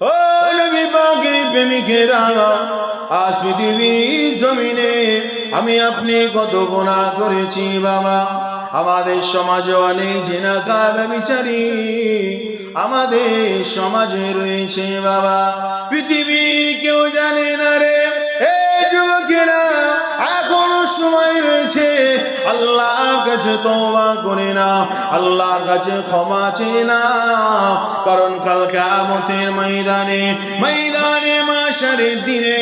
ও নবী প্রেমিকেরা, আজ জমিনে আমি আপনি কত গুণা করেছি বাবা। আমাদের সমাজে অনেক জেনাকা ব্যবিচারী আমাদের সমাজে রয়েছে বাবা। পৃথিবীর কেউ জানে না রে, এ যুবকেরা, এখনও সময় রয়েছে। আল্লাহর কাছে তওবা করে না আল্লাহর কাছে ক্ষমা চেয়ে না কারণ কাল কিয়ামতের ময়দানে ময়দানে মাশারের দিনে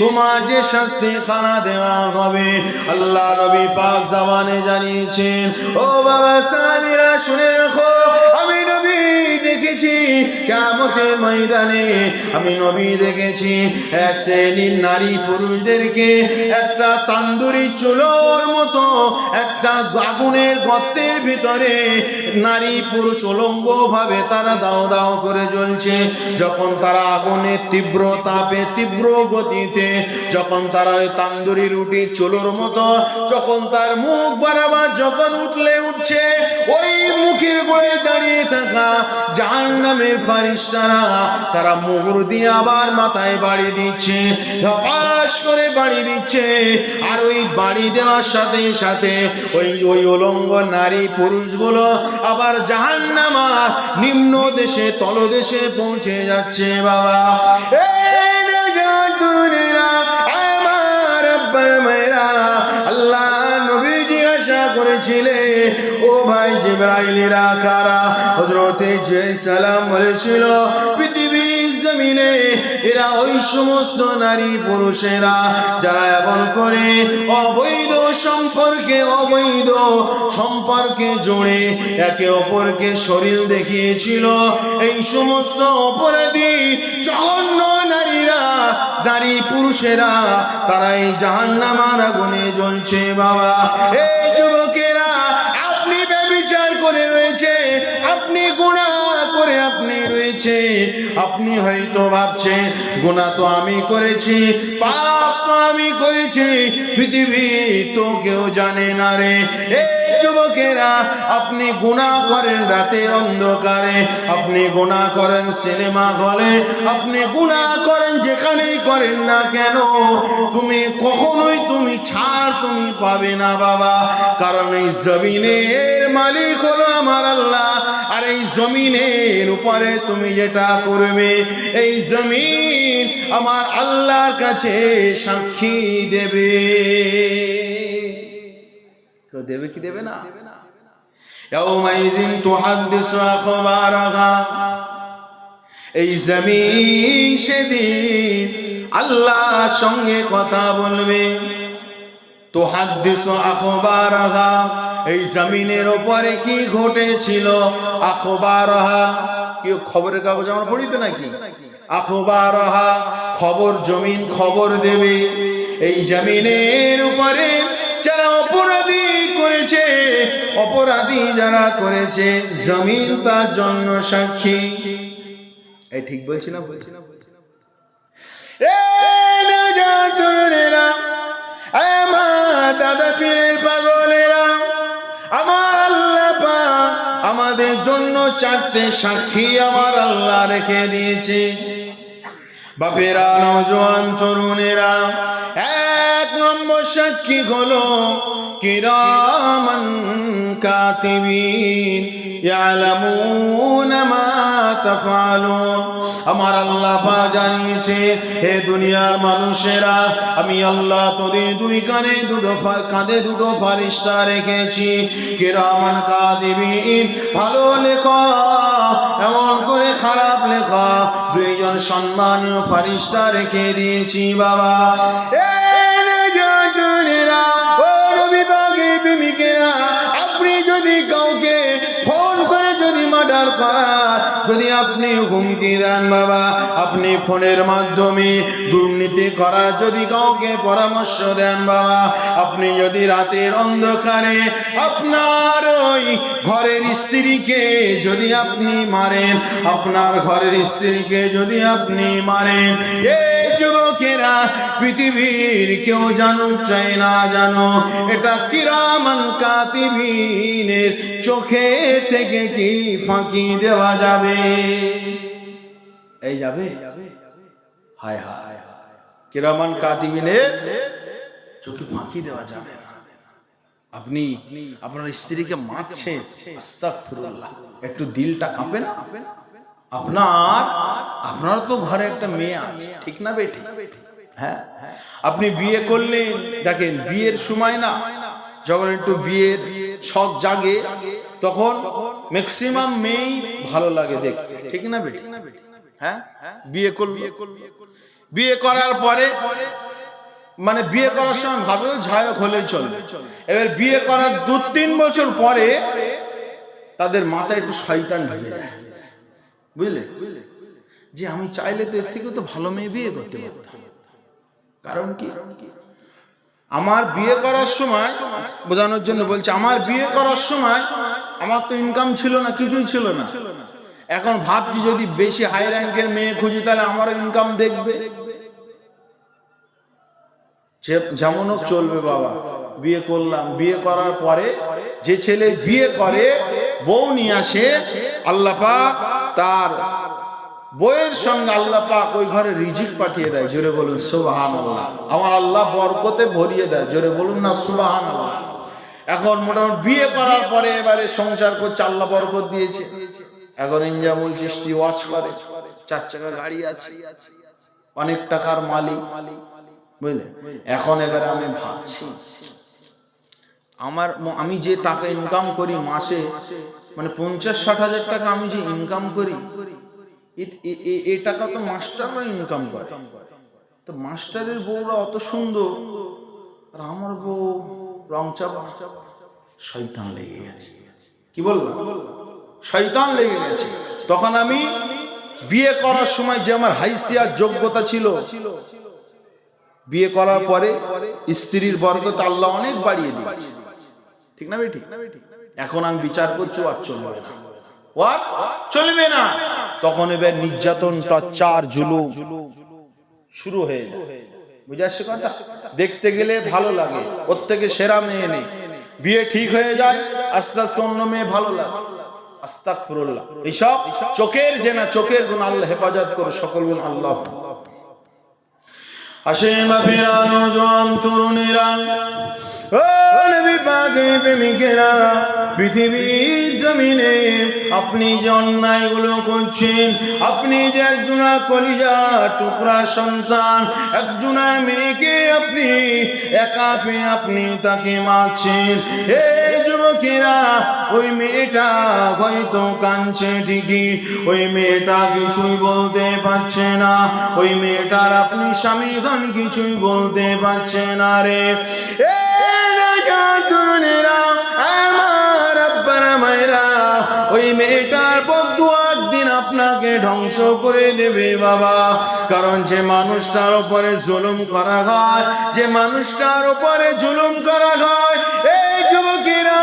তোমার যে শাস্তি খানা দেওয়া হবে, আল্লাহ নবী পাক জামানে জানিয়েছেন, ও বাবা সাহাবীরা, শুনে রাখো, আমি নবী দেখেছি কিয়ামতের ময়দানে। আমি নবী দেখেছি, এক শ্রেণির নারী পুরুষদেরকে একটা তান্দুরি চুলোর মতো একটা আগুনের গর্তের ভিতরে নারী পুরুষ উলঙ্গ ভাবে তারা দাও দাও করে জ্বলছে। যখন তারা আগুনের তীব্র তাপে, তীব্র গতিতে, যখন তারা ওই তান্দুরি রুটি চুলোর মতো, যখন তার মুখ বারাবার যখন উঠলে উঠছে, ওই মুখের গোড়ায় দাঁড়িয়ে থাকা জাহান নামের ফারিস্তারা, তারা মুগুর দিয়ে আবার মাথায় বাড়ি দিচ্ছে, ধপাস করে বাড়ি দিচ্ছে। আর ওই বাড়ি দেওয়ার সাথে সাথে ওই ওই উলঙ্গ নারী পুরুষগুলো আবার জাহান নামার নিম্ন দেশে, তলদেশে পৌঁছে যাচ্ছে, বাবা। আমার আব্বার মায়েরা, আল্লাহ নবী জিজ্ঞাসা করেছিলে ও ভাই জিব্রাইলেরা কারা হজরতে যে সালাম বলেছিল, পৃথিবীর জমিনে এরা ওই সমস্ত নারী পুরুষেরা, যারা এমন করে অবৈধ সম্পর্কে অবৈধ সম্পর্কে জুড়ে একে অপরকে শরীর দেখিয়েছিল, এই সমস্ত অপরাধী জঘন্য নারীরা, নারী পুরুষেরা তারা এই জাহান্নামার আগুনে জ্বলছে। বাবা এই যুবকেরা আপনি গুণা আপনি আপনি হয়তো ভাবছেন গুণা তো আমি করেছি, পাপ তো আমি করেছি, পৃথিবী তো কেউ জানে না রে। এই যুবকেরা, আপনি গুণা করেন রাতের অন্ধকারে, আপনি গুণা করেন সিনেমা হলে, আপনি গুণা করেন যেখানেই করেন না কেন, তুমি কখনোই তুমি ছাড় তুমি পাবে না বাবা। কারণ এই জমিনের মালিক হলো আমার আল্লাহ, আর এই জমিনের উপরে তুমি যেটা করবে, এই জমিন আমার আল্লাহর কাছে সাক্ষী দেবে। কেউ দেবে কি দেবে না? এই সেদিন সঙ্গে কথা বলবে। তো আখবার এই জমিনের ওপরে কি ঘটেছিল? আখবার কি খবরের কাগজ আমরা পড়ি তো নাকি? আখবারহা, খবর জমিন খবর দেবে। এই জমিনের উপরে যারা অপরাধী করেছে, অপরাধী যারা করেছে, জমিন তার জন্য সাক্ষী। এই ঠিক বলছি না বলছি না বলছি না আমার দাদা পীরের পাগলেরা, আমার আমাদের জন্য চারটে সাক্ষী আমার আল্লাহ রেখে দিয়েছে। বাপেরা নজওয়ান তরুণেরা, এক নম্বর সাক্ষী হলো কিরামান কাতিবিন। ইয়ালামুন আমার আল্লাহ পাক জানিয়েছে, হে দুনিয়ার মানুষেরা, আমি আল্লাহ তোদের দুই কানে দুটো কাঁধে দুটো ফারিস্তা রেখেছি। কিরামান কাতিবিন, ভালো লেখা এমন করে খারাপ লেখা দুইজন সম্মানীয় ফারিস্তা রেখে দিয়েছি বাবা। আপনি যদি কাউকে ফোন করে যদি মার্ডার করার যদি আপনি হুমকি দেন বাবা, আপনি ফোনের মাধ্যমে দুর্নীতি করার যদি কাউকে পরামর্শ দেন বাবা, আপনি যদি রাতের অন্ধকারে আপনার ঘরের স্ত্রীকে যদি আপনি মারেন, আপনার ঘরের স্ত্রীকে যদি আপনি মারেন এই যুবকেরা পৃথিবীর কেউ জানুক চাই না জানো, এটা কিরামান কাতিবিনের চোখে থেকে কি ফাঁকি দেওয়া যাবে? এই যাবে? হায় হায়, কিরামান কাতিবিনের চোখে ফাঁকি দেওয়া যাবে না। আপনি আপনার স্ত্রীকে মারছেন একটু দিলটা কাঁপে না? আপনার আপনার তো ঘরে একটা মেয়ে আছে। ঠিক না বেটি হ্যাঁ? আপনি বিয়ে করলেন, দেখেন, বিয়ের সময় না, যখন একটু বিয়ের শখ জাগে, তখন ম্যাক্সিমাম মেয়েই ভালো লাগে দেখতে। ঠিক না বেটি হ্যাঁ? বিয়ে করবে বিয়ে করার পরে মানে বিয়ে করার সময় ভাবেও ঝায়ক হলেই চলবে এবার বিয়ে করার দু তিন বছর পরে তাদের মাথায় একটু শয়তান ঢুকে যায়। বুঝলে? যে আমি চাইলে তো এর থেকে তো ভালো মেয়ে বিয়ে করতে পারতাম। কারণ কি? আমার বিয়ে করার সময় বোঝানোর জন্য বলছি, আমার বিয়ে করার সময় আমার তো ইনকাম ছিল না, কিছুই ছিল না। এখন ভাবছি যদি বেশি হাই র্যাঙ্কের মেয়ে খুঁজি, তাহলে আমারও ইনকাম দেখবে দেখবে। যে- যেমন হোক চলবে বাবা, বিয়ে করলাম। বিয়ে করার পরে যে ছেলে বিয়ে করে, বউ নিয়ে আসে, আল্লাহ পাক তার বইয়ের সঙ্গে আল্লাহ পাক ওই ঘরে রিজিক পাঠিয়ে দেয়। জোরে বলুন সুবাহান আমার আল্লাহ বরকতে ভরিয়ে দেয়। জোরে বলুন না সুবাহান এখন মোটামুটি বিয়ে করার পরে এবারে সংসার করছে, আল্লাহ বরকত দিয়েছে। এখন ইনজামুল চিস্তি ওয়াচ করে। চার চাকা গাড়ি আছে। অনেক টাকার মালিক মালিক। বুঝলে? এখন এবারে আমি ভাবছি, আমার আমি যে টাকা ইনকাম করি মাসে মানে পঞ্চাশ ষাট হাজার টাকা আমি যে ইনকাম করি, এ- টাকা তো মাস্টাররা ইনকাম করে। তো মাস্টারের বউরা অত সুন্দর, আর আমার বউ রং চাপা শয়তান লেগে গেছে। কি বললাম? শয়তান লেগে গেছে। তখন আমি বিয়ে করার সময় যে আমার হাইসিয়ার যোগ্যতা ছিল বিয়ে করার পরে স্ত্রীর বর্গত আল্লাহ অনেক বাড়িয়ে দিয়েছে। ঠিক না বেটি এখন আমি বিচার করছি আর চলবে না। চলবে না। তখন এবার নির্যাতন টর্চার জুলুম শুরু হয়ে যায়। বুঝে আসছে কথা? দেখতে গেলে ভালো লাগে। ওর থেকে সেরা মেয়ে নেই। বিয়ে ঠিক হয়ে যায় আস্তে আস্তে অন্য মেয়ে ভালো লাগে। আস্তাগফিরুল্লাহ। এইসব চোখের জেনা চোখের গুণ আল্লাহ হেফাজত করে সকল গুণ আল্লাহ। আসেন মা পিরানো জোয়ান তরুণেরা। পৃথিবীর আপনি করছেন, আপনি যে একজনা কলিজা টুকরা সন্তান একজনার মেয়েকে আপনি একা পেয়ে আপনি তাকে মারছেন। এই যুবকেরা, ওই মেয়েটা হয়তো কাঁদছে ঠিকই, ওই মেয়েটা কিছুই বলতে পারছে না, ওই মেয়েটার আপনি স্বামী কিছুই বলতে পারছে না রে। এ ওই মেয়েটার একদিন আপনাকে ধ্বংস করে দেবে বাবা। কারণ যে মানুষটার উপরে জুলুম করা হয়, যে মানুষটার উপরে জুলুম করা হয়, এই যুবকেরা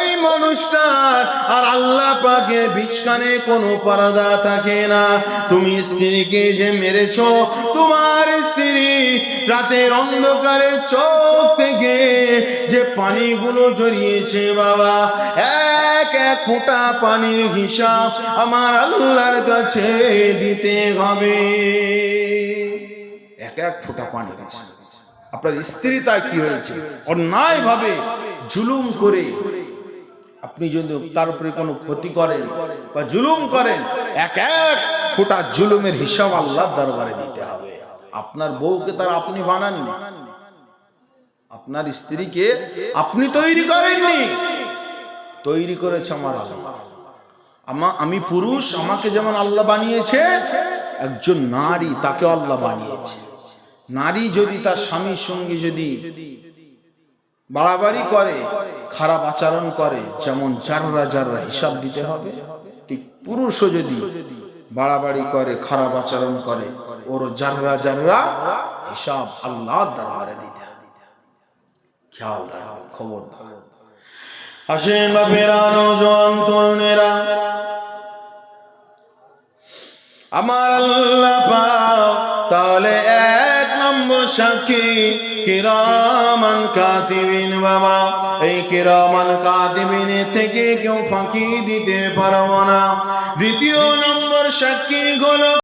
ওই মানুষটার আর আল্লাহ পাকের বিচকানে কোনো পরদা থাকে না। তুমি স্ত্রীকে যে মেরেছো, তোমার স্ত্রী রাতের অন্ধকারে চোখ থেকে যে পানিগুলো জড়িয়েছে, বাবা, এক এক ফোঁটা পানির হিসাব আমার আল্লাহর কাছে দিতে হবে। এক এক ফোঁটা হিসাব আপনার স্ত্রী তা কি হয়েছে? অন্যায় ভাবে জুলুম করে আপনি যদি তার উপরে কোনো ক্ষতি করেন বা জুলুম করেন, এক এক ফোঁটা জুলুমের হিসাব আল্লাহর দরবারে দিতে হবে। আপনার বউকে তার আপনি বানাননি। আপনার স্ত্রীকে আপনি তৈরি করেননি। তৈরি করেছে আমার আমা- আমি পুরুষ, আমাকে যেমন আল্লাহ বানিয়েছে, একজন নারী তাকে আল্লাহ বানিয়েছে। নারী যদি তার স্বামীর সঙ্গে যদি বাড়াবাড়ি করে খারাপ আচরণ করে, যেমন যাররা যাররা হিসাব দিতে হবে, ঠিক পুরুষও যদি বাড়াবাড়ি করে, খারাপ আচরণ করে ওর জাররা জাররা হিসাব আল্লাহ দরবারে দিতে। খেয়াল রাখো খবর আসেন বাপেরা, নৌজওয়ান তরুণেরা আমার আল্লাহ পাক তাহলে সাক্ষী কিরামান কাতিবিন বাবা। এই কিরামান কাতিবিন থেকে কেউ ফাঁকি দিতে পারব না। দ্বিতীয় নম্বর সাক্ষী হলো